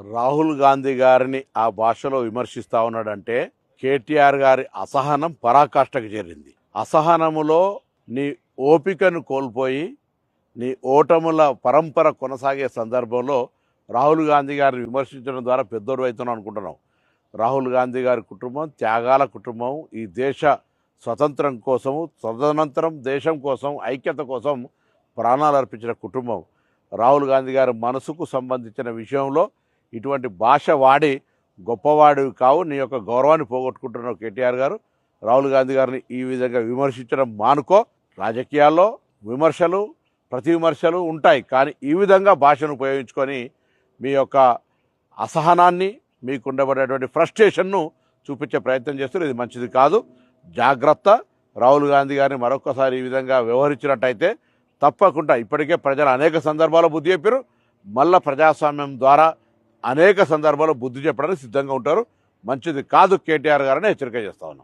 రాహుల్ గాంధీ గారిని ఆ భాషలో విమర్శిస్తా ఉన్నాడంటే కేటీఆర్ గారి అసహనం పరాకాష్ఠకు చేరింది. అసహనములో నీ ఓపికను కోల్పోయి నీ ఓటముల పరంపర కొనసాగే సందర్భంలో రాహుల్ గాంధీ గారిని విమర్శించడం ద్వారా పెద్దోడు అవుతున్నావు అనుకుంటున్నావు రాహుల్ గాంధీ గారి కుటుంబం త్యాగాల కుటుంబం ఈ దేశ స్వతంత్రం కోసము తదనంతరం దేశం కోసం ఐక్యత కోసం ప్రాణాలు అర్పించిన కుటుంబం రాహుల్ గాంధీ గారి మనసుకు సంబంధించిన విషయంలో ఇటువంటి భాష వాడి గొప్పవాడివి కావు నీ యొక్క గౌరవాన్ని పోగొట్టుకుంటున్నావు కేటీఆర్ గారు. రాహుల్ గాంధీ గారిని ఈ విధంగా విమర్శించడం మానుకో. రాజకీయాల్లో విమర్శలు ప్రతి విమర్శలు ఉంటాయి. కానీ ఈ విధంగా భాషను ఉపయోగించుకొని మీ యొక్క అసహనాన్ని మీకు ఉండబడేటువంటి ఫ్రస్ట్రేషన్ను చూపించే ప్రయత్నం చేస్తారు. ఇది మంచిది కాదు. జాగ్రత్త. రాహుల్ గాంధీ గారిని మరొకసారి ఈ విధంగా వ్యవహరించినట్టయితే తప్పకుండా ఇప్పటికే ప్రజలు అనేక సందర్భాల్లో బుద్ధి చెప్పారు మళ్ళా ప్రజాస్వామ్యం ద్వారా అనేక సందర్భాల్లో బుద్ధి చెప్పడానికి సిద్ధంగా ఉంటారు. మంచిది కాదు కేటీఆర్ గారని హెచ్చరిక చేస్తా ఉన్నాం.